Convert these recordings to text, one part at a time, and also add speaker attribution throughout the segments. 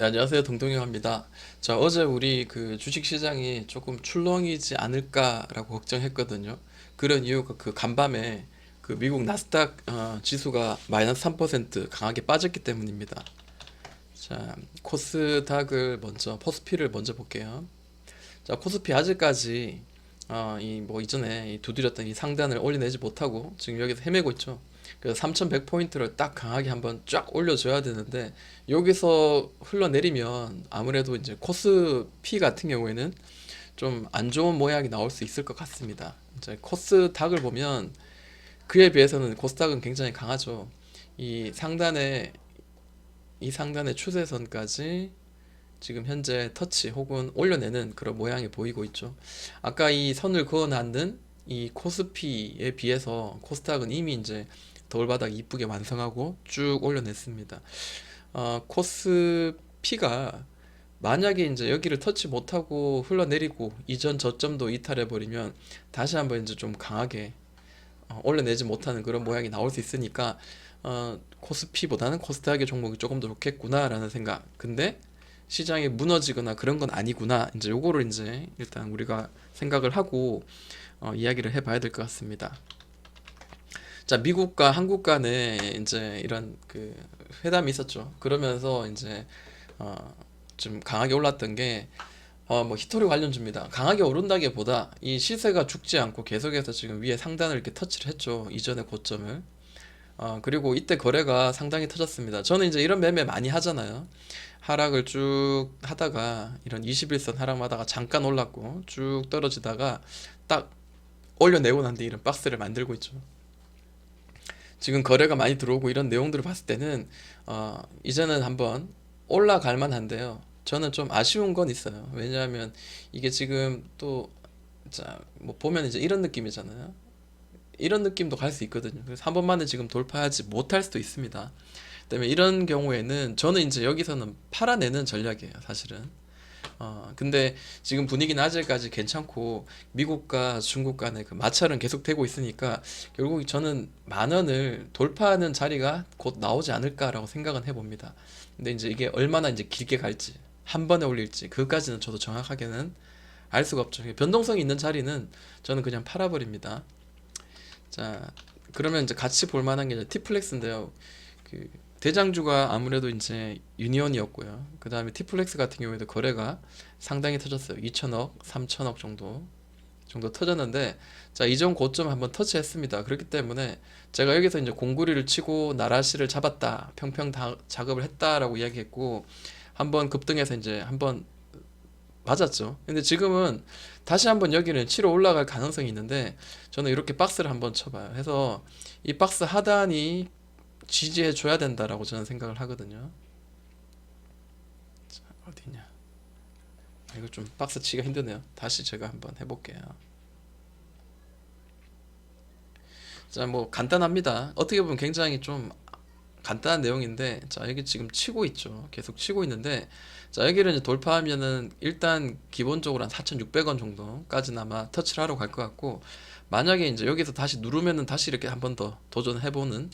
Speaker 1: 네, 안녕하세요. 동동영입니다. 자, 어제 우리 그 주식 시장이 조금 출렁이지 않을까라고 걱정했거든요. 그런 이유가 그 간밤에 그 미국 나스닥 어, 지수가 마이너스 3% 강하게 빠졌기 때문입니다. 자, 코스닥을 먼저, 코스피를 먼저 볼게요. 자, 코스피 아직까지 어, 이 뭐 이전에 이 두드렸던 이 상단을 올려내지 못하고 지금 여기서 헤매고 있죠. 그래서 3,100포인트를 딱 강하게 한번 쫙 올려줘야 되는데 여기서 흘러내리면 아무래도 이제 코스피 같은 경우에는 좀 안 좋은 모양이 나올 수 있을 것 같습니다. 이제 코스 닥을 보면 그에 비해서는 코스닥은 굉장히 강하죠. 이 상단에 이 상단의 추세선까지 지금 현재 터치 혹은 올려내는 그런 모양이 보이고 있죠. 아까 이 선을 그어놨는 이 코스피에 비해서 코스닥은 이미 이제 돌바닥 이쁘게 완성하고 쭉 올려냈습니다. 어, 코스피가 만약에 이제 여기를 터치 못하고 흘러내리고 이전 저점도 이탈해 버리면 다시 한번 이제 좀 강하게 어, 올려내지 못하는 그런 모양이 나올 수 있으니까 어, 코스피보다는 코스닥의 종목이 조금 더 좋겠구나라는 생각. 근데 시장이 무너지거나 그런 건 아니구나. 이제 요거를 이제 일단 우리가 생각을 하고 어, 이야기를 해봐야 될 것 같습니다. 자, 미국과 한국 간에 이제 이런 그 회담이 있었죠. 그러면서 이제 어, 좀 강하게 올랐던 게 어, 뭐 히토리 관련주입니다. 강하게 오른다기보다 이 시세가 죽지 않고 계속해서 지금 위에 상단을 이렇게 터치를 했죠. 이전의 고점을. 어, 그리고 이때 거래가 상당히 터졌습니다. 저는 이제 이런 매매 많이 하잖아요. 하락을 쭉 하다가 이런 21선 하락하다가 잠깐 올랐고 쭉 떨어지다가 딱 올려내고 난 뒤에 이런 박스를 만들고 있죠. 지금 거래가 많이 들어오고 이런 내용들을 봤을 때는 어, 이제는 한번 올라갈 만한데요. 저는 좀 아쉬운 건 있어요. 왜냐하면 이게 지금 또, 자, 뭐 보면 이제 이런 느낌이잖아요. 이런 느낌도 갈 수 있거든요. 그래서 한 번만에 지금 돌파하지 못할 수도 있습니다. 그다음에 이런 경우에는 저는 이제 여기서는 팔아내는 전략이에요, 사실은. 어, 근데 지금 분위기는 아직까지 괜찮고 미국과 중국 간의 그 마찰은 계속되고 있으니까 결국 저는 만 원을 돌파하는 자리가 곧 나오지 않을까라고 생각은 해봅니다. 근데 이제 이게 얼마나 이제 길게 갈지 한 번에 올릴지 그까지는 저도 정확하게는 알 수가 없죠. 변동성이 있는 자리는 저는 그냥 팔아버립니다. 자, 그러면 이제 같이 볼 만한 게 이제 티플렉스인데요. 그 대장주가 아무래도 이제 유니온이었고요. 그 다음에 티플렉스 같은 경우에도 거래가 상당히 터졌어요. 2천억, 3천억 정도 정도 터졌는데 자 이전 고점 한번 터치했습니다. 그렇기 때문에 제가 여기서 이제 공구리를 치고 나라시를 잡았다, 평평 다, 작업을 했다라고 이야기했고 한번 급등해서 이제 한번 맞았죠. 근데 지금은 다시 한번 여기는 치러 올라갈 가능성이 있는데 저는 이렇게 박스를 한번 쳐봐요. 해서 이 박스 하단이 지지해 줘야 된다라고 저는 생각을 하거든요. 자, 어디냐? 아, 이거 좀 박스 치기가 힘드네요. 다시 제가 한번 해볼게요. 자, 뭐 간단합니다. 어떻게 보면 굉장히 좀 간단한 내용인데, 자, 여기 지금 치고 있죠. 계속 치고 있는데, 자, 여기를 이제 돌파하면은 일단 기본적으로 한 4,600원 정도까지는 아마 터치를 하러 갈 것 같고, 만약에 이제 여기서 다시 누르면은 다시 이렇게 한 번 더 도전해보는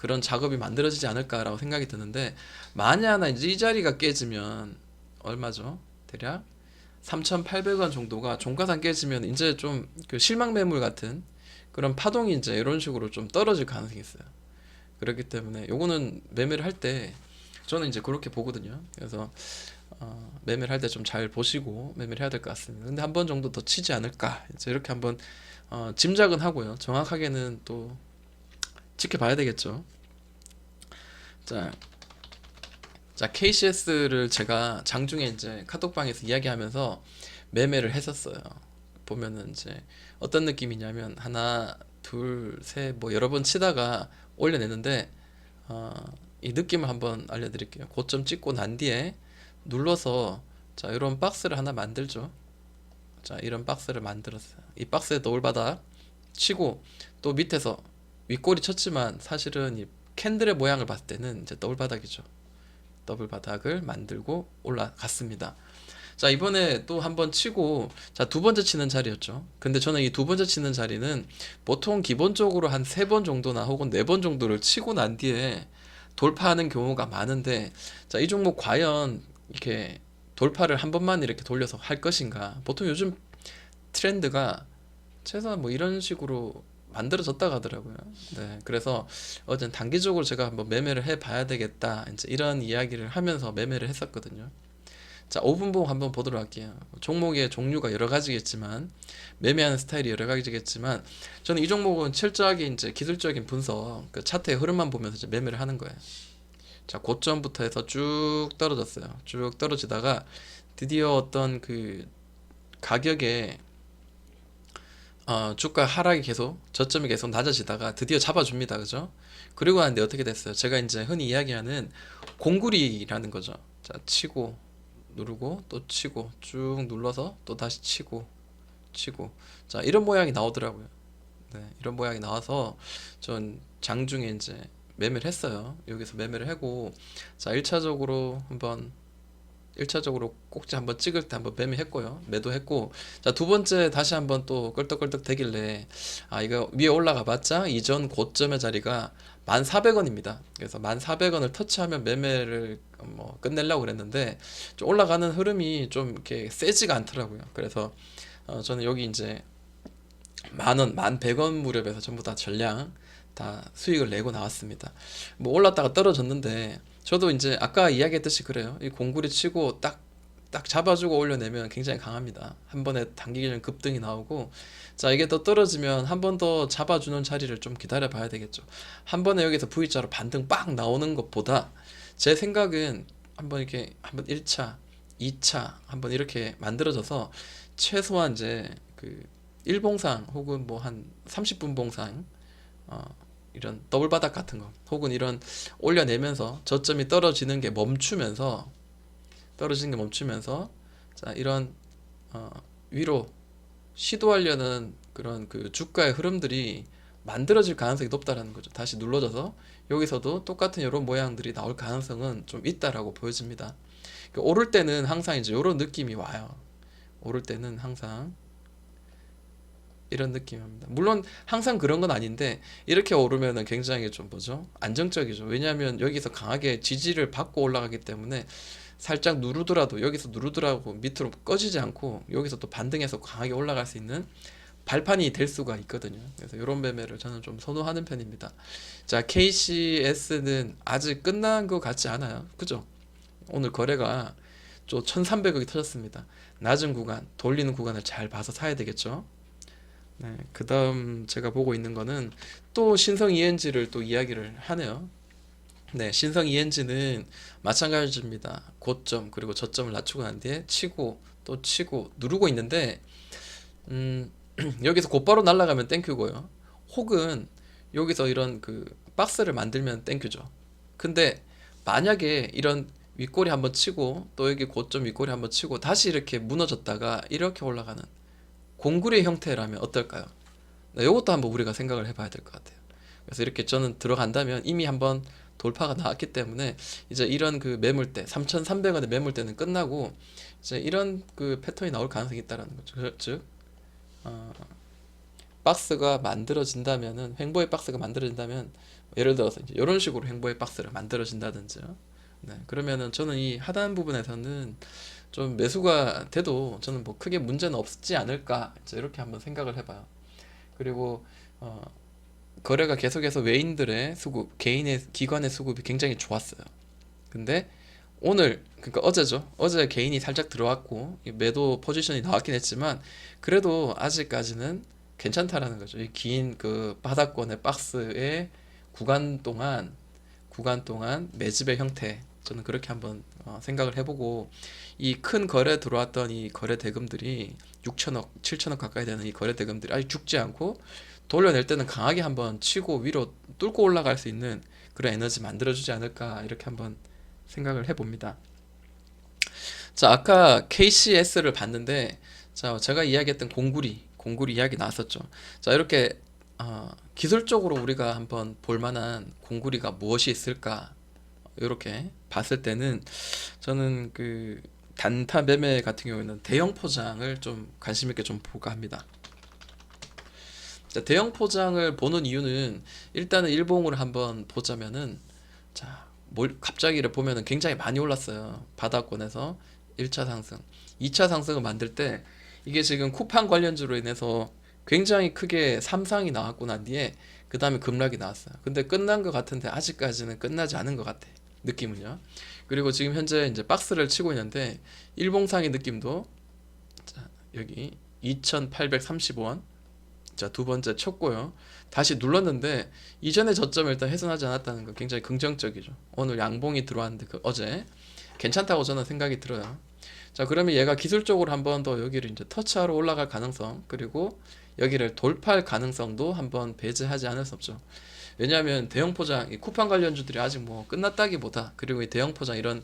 Speaker 1: 그런 작업이 만들어지지 않을까라고 생각이 드는데, 만약에 이제 이 자리가 깨지면 얼마죠? 대략 3,800원 정도가 종가상 깨지면 이제 좀 그 실망 매물 같은 그런 파동이 이제 이런 식으로 좀 떨어질 가능성이 있어요. 그렇기 때문에 요거는 매매를 할 때 저는 이제 그렇게 보거든요. 그래서 어, 매매를 할 때 좀 잘 보시고 매매를 해야 될 것 같습니다. 근데 한 번 정도 더 치지 않을까 이제 이렇게 한번 어, 짐작은 하고요. 정확하게는 또 지켜봐야 되겠죠. 자, 자 KCS를 제가 장중에 이제 카톡방에서 이야기하면서 매매를 했었어요. 보면은 이제 어떤 느낌이냐면 하나, 둘, 셋 뭐 여러 번 치다가 올려내는데 어, 이 느낌을 한번 알려드릴게요. 고점 찍고 난 뒤에 눌러서 자 이런 박스를 하나 만들죠. 자 이런 박스를 만들었어요. 이 박스에 노을바닥 치고 또 밑에서 윗꼬리 쳤지만 사실은 이 캔들의 모양을 봤을 때는 이제 더블 바닥이죠. 더블 바닥을 만들고 올라갔습니다. 자 이번에 또 한 번 치고 자 두 번째 치는 자리였죠. 근데 저는 이 두 번째 치는 자리는 보통 기본적으로 한 세 번 정도나 혹은 네 번 정도를 치고 난 뒤에 돌파하는 경우가 많은데 자이 종목 과연 이렇게 돌파를 한 번만 이렇게 돌려서 할 것인가? 보통 요즘 트렌드가 최소한 뭐 이런 식으로 만들어졌다고 하더라고요. 네, 그래서 어제 단기적으로 제가 한번 매매를 해봐야 되겠다. 이제 이런 이야기를 하면서 매매를 했었거든요. 자, 5분봉 한번 보도록 할게요. 종목의 종류가 여러 가지겠지만 매매하는 스타일이 여러 가지겠지만 저는 이 종목은 철저하게 이제 기술적인 분석, 그 차트의 흐름만 보면서 이제 매매를 하는 거예요. 자, 고점부터 해서 쭉 떨어졌어요. 쭉 떨어지다가 드디어 어떤 그 가격에 어, 주가 하락이 계속 저점이 계속 낮아지다가 드디어 잡아줍니다. 그죠? 그리고 하는데 어떻게 됐어요? 제가 이제 흔히 이야기하는 공구리라는 거죠. 자, 치고 누르고 또 치고 쭉 눌러서 또 다시 치고 치고 자, 이런 모양이 나오더라고요. 네, 이런 모양이 나와서 전 장중에 이제 매매를 했어요. 여기서 매매를 하고 자, 1차적으로 한번 1차적으로 꼭지 한번 찍을 때 한번 매매했고요. 매도했고 자, 두 번째 다시 한번 또 껄떡껄떡 되길래 아, 이거 위에 올라가 봤자 이전 고점의 자리가 1,400원입니다. 그래서 1,400원을 터치하면 매매를 뭐 끝내려고 그랬는데 좀 올라가는 흐름이 좀 이렇게 세지가 않더라고요. 그래서 어, 저는 여기 이제 만 원, 만백원 무렵에서 전부 다 전량 다 수익을 내고 나왔습니다. 뭐 올랐다가 떨어졌는데 저도 이제 아까 이야기했듯이 그래요. 이 공구리 치고 딱 딱 잡아주고 올려내면 굉장히 강합니다. 한 번에 단기적인 급등이 나오고 자 이게 더 떨어지면 한 번 더 잡아주는 자리를 좀 기다려 봐야 되겠죠. 한 번에 여기서 V자로 반등 빡 나오는 것보다 제 생각은 한번 이렇게 한번 1차, 2차 한번 이렇게 만들어져서 최소한 이제 그 일봉상 혹은 뭐 한 30분 봉상 어, 이런 더블 바닥 같은 거 혹은 이런 올려내면서 저점이 떨어지는 게 멈추면서 떨어지는 게 멈추면서 자 이런 어, 위로 시도하려는 그런 그 주가의 흐름들이 만들어질 가능성이 높다라는 거죠. 다시 눌러져서 여기서도 똑같은 이런 모양들이 나올 가능성은 좀 있다라고 보여집니다. 그 오를 때는 항상 이제 이런 느낌이 와요. 오를 때는 항상 이런 느낌입니다. 물론 항상 그런 건 아닌데 이렇게 오르면은 굉장히 좀 뭐죠? 안정적이죠. 왜냐하면 여기서 강하게 지지를 받고 올라가기 때문에 살짝 누르더라도 여기서 누르더라도 밑으로 꺼지지 않고 여기서 또 반등해서 강하게 올라갈 수 있는 발판이 될 수가 있거든요. 그래서 이런 매매를 저는 좀 선호하는 편입니다. 자, KCS는 아직 끝난 것 같지 않아요. 그죠? 오늘 거래가 좀 1,300억이 터졌습니다. 낮은 구간, 돌리는 구간을 잘 봐서 사야 되겠죠. 네, 그 다음 제가 보고 있는 거는 또 신성 ENG를 또 이야기를 하네요. 네, 신성 ENG는 마찬가지입니다. 고점 그리고 저점을 낮추고 난 뒤에 치고 또 치고 누르고 있는데 음, 여기서 곧바로 날아가면 땡큐고요. 혹은 여기서 이런 그 박스를 만들면 땡큐죠. 근데 만약에 이런 윗꼬리 한번 치고 또 여기 고점 윗꼬리 한번 치고 다시 이렇게 무너졌다가 이렇게 올라가는 공구리 형태라면 어떨까요? 네, 이것도 한번 우리가 생각을 해봐야 될 것 같아요. 그래서 이렇게 저는 들어간다면 이미 한번 돌파가 나왔기 때문에 이제 이런 그 매물대 3,300원의 매물대는 끝나고 이제 이런 그 패턴이 나올 가능성이 있다라는 거죠. 그- 즉 어, 박스가 만들어진다면은 횡보의 박스가 만들어진다면 예를 들어서 이제 이런 식으로 횡보의 박스를 만들어진다든지요. 네, 그러면은 저는 이 하단 부분에서는 좀 매수가 돼도 저는 뭐 크게 문제는 없지 않을까 이렇게 한번 생각을 해봐요. 그리고 어, 거래가 계속해서 외인들의 수급, 개인의 기관의 수급이 굉장히 좋았어요. 근데 오늘 그러니까 어제죠. 어제 개인이 살짝 들어왔고 이 매도 포지션이 나왔긴 했지만 그래도 아직까지는 괜찮다라는 거죠. 이 긴 그 바닥권의 박스의 구간 동안 구간 동안 매집의 형태 저는 그렇게 한번 어, 생각을 해보고 이 큰 거래 들어왔던 이 거래 대금들이 6천억, 7천억 가까이 되는 이 거래 대금들이 아직 죽지 않고 돌려낼 때는 강하게 한번 치고 위로 뚫고 올라갈 수 있는 그런 에너지 만들어주지 않을까 이렇게 한번 생각을 해봅니다. 자, 아까 KCS를 봤는데 자, 제가 이야기했던 공구리, 공구리 이야기 나왔었죠. 자, 이렇게 어, 기술적으로 우리가 한번 볼 만한 공구리가 무엇이 있을까? 이렇게 봤을 때는 저는 그 단타 매매 같은 경우에는 대형 포장을 좀 관심 있게 좀 볼까 합니다. 자, 대형 포장을 보는 이유는 일단은 일봉을 한번 보자면은 자, 뭘 갑자기를 보면은 굉장히 많이 올랐어요. 바닥권에서 1차 상승, 2차 상승을 만들 때 이게 지금 쿠팡 관련주로 인해서 굉장히 크게 삼상이 나왔고 난 뒤에 그 다음에 급락이 나왔어요. 근데 끝난 것 같은데 아직까지는 끝나지 않은 것 같아. 느낌은요. 그리고 지금 현재 이제 박스를 치고 있는데 일봉상의 느낌도 자, 여기 2,835원. 자, 두 번째 쳤고요. 다시 눌렀는데 이전의 저점을 일단 훼손하지 않았다는 거 굉장히 긍정적이죠. 오늘 양봉이 들어왔는데 그 어제 괜찮다고 저는 생각이 들어요. 자, 그러면 얘가 기술적으로 한 번 더 여기를 이제 터치하러 올라갈 가능성 그리고 여기를 돌파할 가능성도 한번 배제하지 않을 수 없죠. 왜냐하면 대형 포장, 이 쿠팡 관련주들이 아직 뭐 끝났다기보다 그리고 이 대형 포장 이런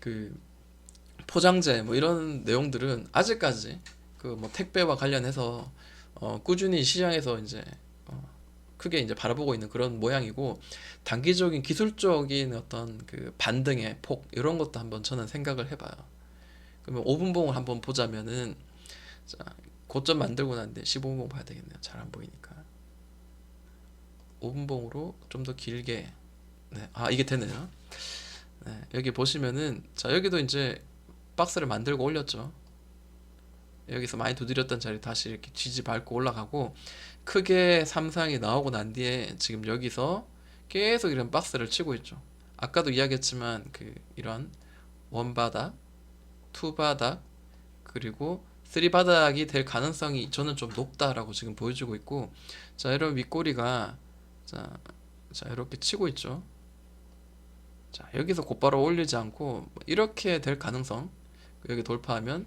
Speaker 1: 그 포장재 뭐 이런 내용들은 아직까지 그 뭐 택배와 관련해서 어 꾸준히 시장에서 이제 어 크게 이제 바라보고 있는 그런 모양이고 단기적인 기술적인 어떤 그 반등의 폭 이런 것도 한번 저는 생각을 해봐요. 그러면 5분봉을 한번 보자면은 자 고점 만들고 난데 15분봉 봐야 되겠네요. 잘 안 보이니까 5분봉으로 좀 더 길게 네, 아 이게 되네요. 네, 여기 보시면은 자 여기도 이제 박스를 만들고 올렸죠. 여기서 많이 두드렸던 자리 다시 이렇게 지지 밟고 올라가고 크게 삼상이 나오고 난 뒤에 지금 여기서 계속 이런 박스를 치고 있죠. 아까도 이야기했지만 그 이런 원바닥, 투바닥 그리고 쓰리바닥이 될 가능성이 저는 좀 높다라고 지금 보여주고 있고 자 이런 윗꼬리가 자, 자 이렇게 치고 있죠. 자 여기서 곧바로 올리지 않고 뭐 이렇게 될 가능성 여기 돌파하면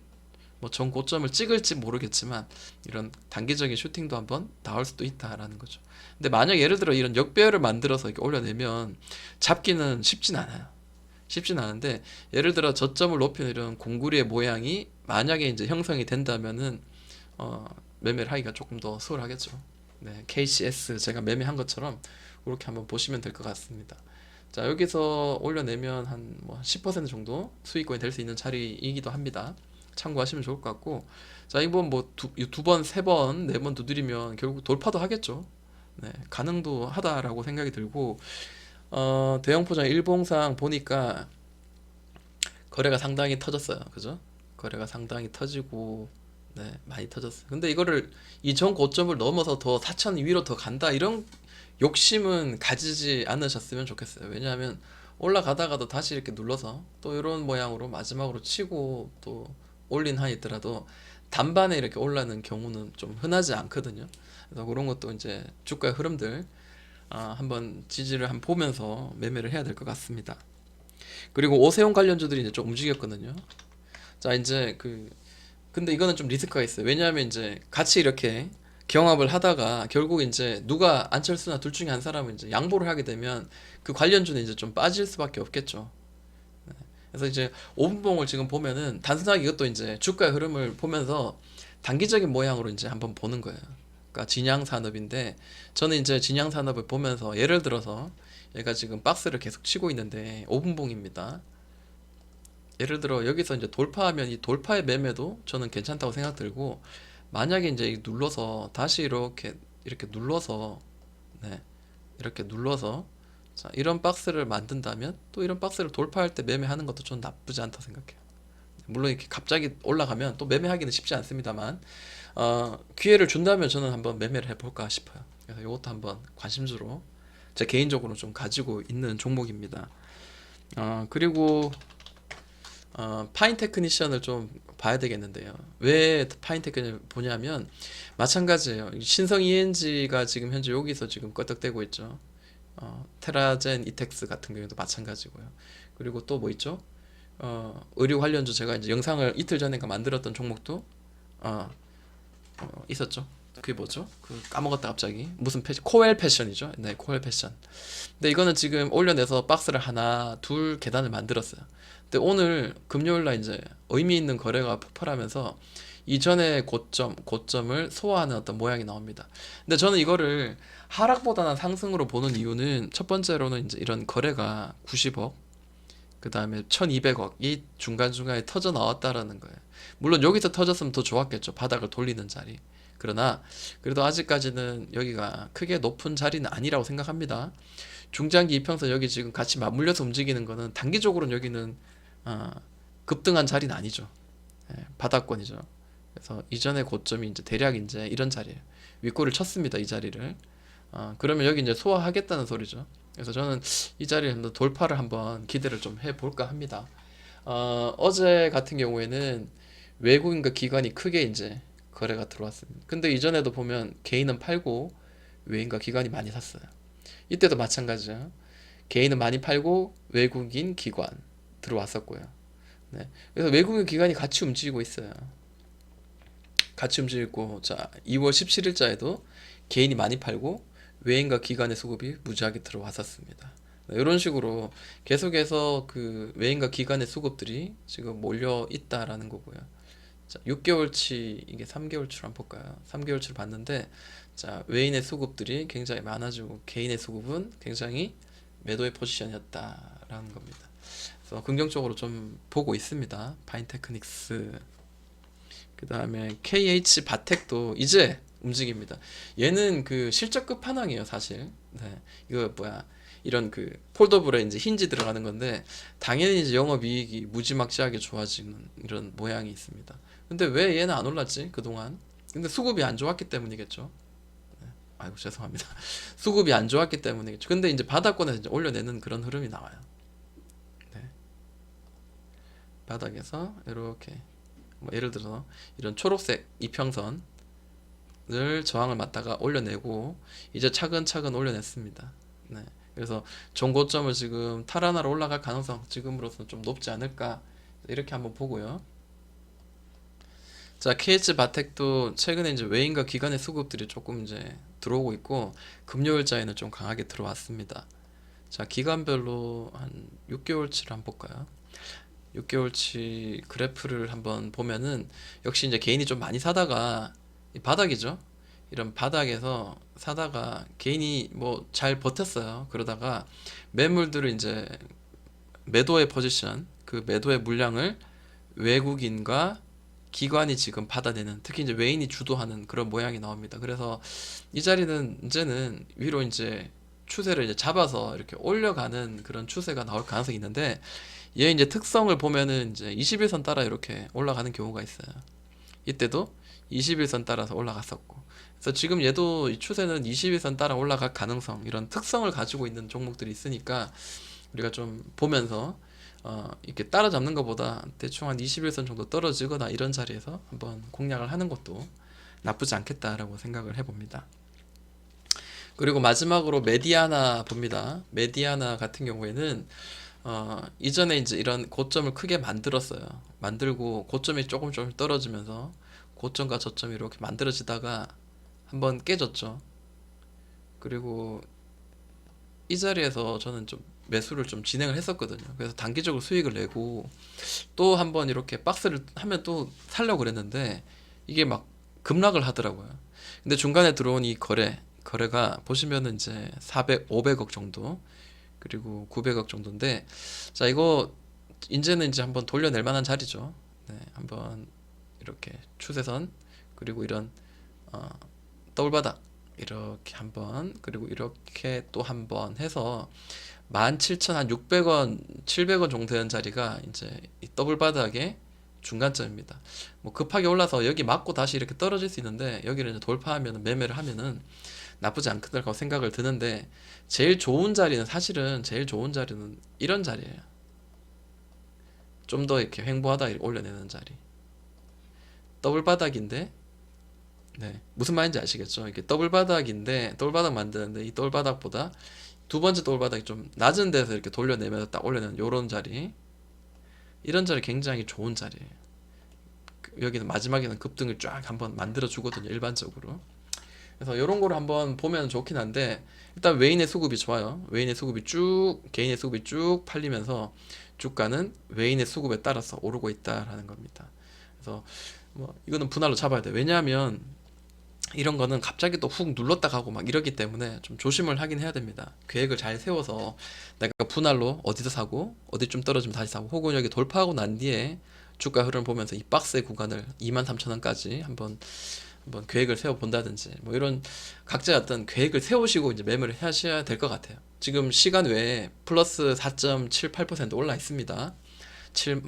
Speaker 1: 뭐 전 고점을 찍을지 모르겠지만 이런 단기적인 슈팅도 한번 나올 수도 있다라는 거죠. 근데 만약 예를 들어 이런 역배열을 만들어서 이렇게 올려내면 잡기는 쉽진 않아요. 쉽진 않은데 예를 들어 저점을 높이는 이런 공구리의 모양이 만약에 이제 형성이 된다면은 어, 매매를 하기가 조금 더 수월하겠죠. 네, KCS 제가 매매한 것처럼 그렇게 한번 보시면 될 것 같습니다. 자 여기서 올려내면 한 뭐 10% 정도 수익권이 될 수 있는 자리이기도 합니다. 참고하시면 좋을 것 같고 자 이번 뭐두 번, 세 번, 네 번 두드리면 결국 돌파도 하겠죠. 네, 가능도 하다라고 생각이 들고 어, 대형 포장 일봉상 보니까 거래가 상당히 터졌어요. 그죠? 거래가 상당히 터지고 네, 많이 터졌어요. 근데 이거를 이전 고점을 넘어서 더 4천 위로 더 간다 이런 욕심은 가지지 않으셨으면 좋겠어요. 왜냐하면 올라가다가도 다시 이렇게 눌러서 또 이런 모양으로 마지막으로 치고 또 올린 한이 있더라도 단반에 이렇게 올라는 경우는 좀 흔하지 않거든요. 그래서 그런 것도 이제 주가의 흐름들 아, 한번 지지를 한번 보면서 매매를 해야 될 것 같습니다. 그리고 오세훈 관련주들이 이제 좀 움직였거든요. 자, 이제 그 근데 이거는 좀 리스크가 있어요. 왜냐하면 이제 같이 이렇게 경합을 하다가 결국 이제 누가 안철수나 둘 중에 한 사람은 이제 양보를 하게 되면 그 관련주는 이제 좀 빠질 수밖에 없겠죠. 네. 그래서 이제 5분봉을 지금 보면은 단순하게 이것도 이제 주가의 흐름을 보면서 단기적인 모양으로 이제 한번 보는 거예요. 그러니까 진양 산업인데 저는 이제 진양 산업을 보면서 예를 들어서 얘가 지금 박스를 계속 치고 있는데 5분봉입니다. 예를 들어 여기서 이제 돌파하면 이 돌파의 매매도 저는 괜찮다고 생각 들고 만약에 이제 이 눌러서 다시 이렇게 이렇게 눌러서 네 이렇게 눌러서 자 이런 박스를 만든다면 또 이런 박스를 돌파할 때 매매하는 것도 전 나쁘지 않다 생각해요. 물론 이렇게 갑자기 올라가면 또 매매하기는 쉽지 않습니다만 어, 기회를 준다면 저는 한번 매매를 해볼까 싶어요. 그래서 이것도 한번 관심주로 제 개인적으로 좀 가지고 있는 종목입니다. 어, 그리고 어, 파인 테크니션을 좀 봐야 되겠는데요. 왜 파인 테크니션을 보냐면 마찬가지예요. 신성 ENG가 지금 현재 여기서 지금 껐덕대고 있죠. 어, 테라젠 이텍스 같은 경우도 마찬가지고요. 그리고 또 뭐 있죠? 어, 의류 관련주 제가 이제 영상을 이틀 전에 만들었던 종목도 어, 어, 있었죠. 그게 뭐죠? 그 까먹었다 갑자기 무슨 패션 코엘 패션이죠. 네, 코엘 패션. 근데 이거는 지금 올려내서 박스를 하나, 둘 계단을 만들었어요. 근데 오늘 금요일 날 이제 의미 있는 거래가 폭발하면서 이전의 고점, 고점을 소화하는 어떤 모양이 나옵니다. 근데 저는 이거를 하락보다는 상승으로 보는 이유는 첫 번째로는 이제 이런 거래가 90억, 그 다음에 1200억이 중간중간에 터져 나왔다라는 거예요. 물론 여기서 터졌으면 더 좋았겠죠. 바닥을 돌리는 자리. 그러나 그래도 아직까지는 여기가 크게 높은 자리는 아니라고 생각합니다. 중장기 이평선 여기 지금 같이 맞물려서 움직이는 거는 단기적으로는 여기는 아, 급등한 자리는 아니죠. 예, 바닥권이죠. 그래서 이전의 고점이 이제 대략 이제 이런 자리예요. 윗골을 쳤습니다. 이 자리를. 아, 그러면 여기 이제 소화하겠다는 소리죠. 그래서 저는 이 한번 돌파를 한번 기대를 좀 해볼까 합니다. 어, 어제 같은 경우에는 외국인과 기관이 크게 이제 거래가 들어왔습니다. 근데 이전에도 보면 개인은 팔고 외인과 기관이 많이 샀어요. 이때도 마찬가지죠. 개인은 많이 팔고 외국인 기관 들어왔었고요. 네. 그래서 외국인 기관이 같이 움직이고 있어요. 같이 움직이고 자 2월 17일자에도 개인이 많이 팔고 외인과 기관의 수급이 무지하게 들어왔었습니다. 네, 이런 식으로 계속해서 그 외인과 기관의 수급들이 지금 몰려 있다라는 거고요. 자, 6개월치 이게 3개월치로 한번 볼까요? 3개월치를 봤는데 자, 외인의 수급들이 굉장히 많아지고 개인의 수급은 굉장히 매도의 포지션이었다라는 겁니다. 그래서 긍정적으로 좀 보고 있습니다. 바인테크닉스 그 다음에 KH 바텍도 이제 움직입니다. 얘는 그 실적 끝판왕이에요, 사실. 네, 이거 뭐야? 이런 그 폴더블에 이제 힌지 들어가는 건데 당연히 이제 영업이익이 무지막지하게 좋아지는 이런 모양이 있습니다. 근데 왜 얘는 안 올랐지 그동안? 근데 수급이 안 좋았기 때문이겠죠. 네, 아이고 죄송합니다. 수급이 안 좋았기 때문이겠죠. 근데 이제 바닥권에서 이제 올려내는 그런 흐름이 나와요. 네. 바닥에서 이렇게 뭐 예를 들어서 이런 초록색 이평선을 저항을 맞다가 올려내고 이제 차근차근 올려냈습니다. 네. 그래서 종고점을 지금 탈환하러 올라갈 가능성 지금으로서는 좀 높지 않을까 이렇게 한번 보고요. 자, KH 바텍도 최근에 이제 외인과 기관의 수급들이 조금 이제 들어오고 있고 금요일자에는 좀 강하게 들어왔습니다. 자, 기간별로 한 6개월치를 한번 볼까요? 6개월치 그래프를 한번 보면은 역시 이제 개인이 좀 많이 사다가 이 바닥이죠. 이런 바닥에서 사다가 개인이 뭐 잘 버텼어요. 그러다가 매물들을 이제 매도의 포지션, 그 매도의 물량을 외국인과 기관이 지금 받아내는 특히 이제 외인이 주도하는 그런 모양이 나옵니다. 그래서 이 자리는 이제는 위로 이제 추세를 이제 잡아서 이렇게 올려가는 그런 추세가 나올 가능성이 있는데 얘 이제 특성을 보면은 이제 21선 따라 이렇게 올라가는 경우가 있어요. 이때도 21선 따라서 올라갔었고. 그래서 지금 얘도 이 추세는 21선 따라 올라갈 가능성, 이런 특성을 가지고 있는 종목들이 있으니까 우리가 좀 보면서 어, 이렇게 따라잡는 것보다 대충 한 21선 정도 떨어지거나 이런 자리에서 한번 공략을 하는 것도 나쁘지 않겠다라고 생각을 해봅니다. 그리고 마지막으로 메디아나 봅니다. 메디아나 같은 경우에는 어, 이전에 이제 이런 고점을 크게 만들었어요. 만들고 고점이 조금 조금 떨어지면서 고점과 저점이 이렇게 만들어지다가 한번 깨졌죠. 그리고 이 자리에서 저는 좀 매수를 좀 진행을 했었거든요. 그래서 단기적으로 수익을 내고 또 한번 이렇게 박스를 하면 또 살려고 그랬는데 이게 막 급락을 하더라고요. 근데 중간에 들어온 이 거래, 거래가 보시면은 이제 400, 500억 정도 그리고 900억 정도인데 자 이거 이제는 이제 한번 돌려낼 만한 자리죠. 네, 한번 이렇게 추세선 그리고 이런 어, 더블바닥 이렇게 한번 그리고 이렇게 또 한 번 해서 17,600원, 700원 정도 되는 자리가 이제 이 더블 바닥의 중간점입니다. 뭐 급하게 올라서 여기 맞고 다시 이렇게 떨어질 수 있는데 여기를 이제 돌파하면 매매를 하면은 나쁘지 않겠다고 생각을 드는데 제일 좋은 자리는 사실은 제일 좋은 자리는 이런 자리예요. 좀 더 이렇게 횡보하다 올려내는 자리. 더블 바닥인데 네 무슨 말인지 아시겠죠? 이게 더블 바닥인데 더블 바닥 만드는데 이 더블 바닥보다 두 번째 돌바닥이 좀 낮은 데서 이렇게 돌려내면서 딱 올려내는 요런 자리 이런 자리 굉장히 좋은 자리예요 그 여기는 마지막에는 급등을 쫙 한번 만들어 주거든요 일반적으로. 그래서 요런 거를 한번 보면 좋긴 한데 일단 외인의 수급이 좋아요. 외인의 수급이 쭉 개인의 수급이 쭉 팔리면서 주가는 외인의 수급에 따라서 오르고 있다라는 겁니다. 그래서 뭐 이거는 분할로 잡아야 돼. 왜냐하면 이런 거는 갑자기 또 훅 눌렀다 가고 막 이러기 때문에 좀 조심을 하긴 해야 됩니다. 계획을 잘 세워서 내가 분할로 어디서 사고 어디 좀 떨어지면 다시 사고 혹은 여기 돌파하고 난 뒤에 주가 흐름 보면서 이 박스의 구간을 23,000원까지 한번 한번 계획을 세워 본다든지 뭐 이런 각자 어떤 계획을 세우시고 이제 매매를 하셔야 될 것 같아요. 지금 시간 외에 플러스 4.78% 올라 있습니다. 7,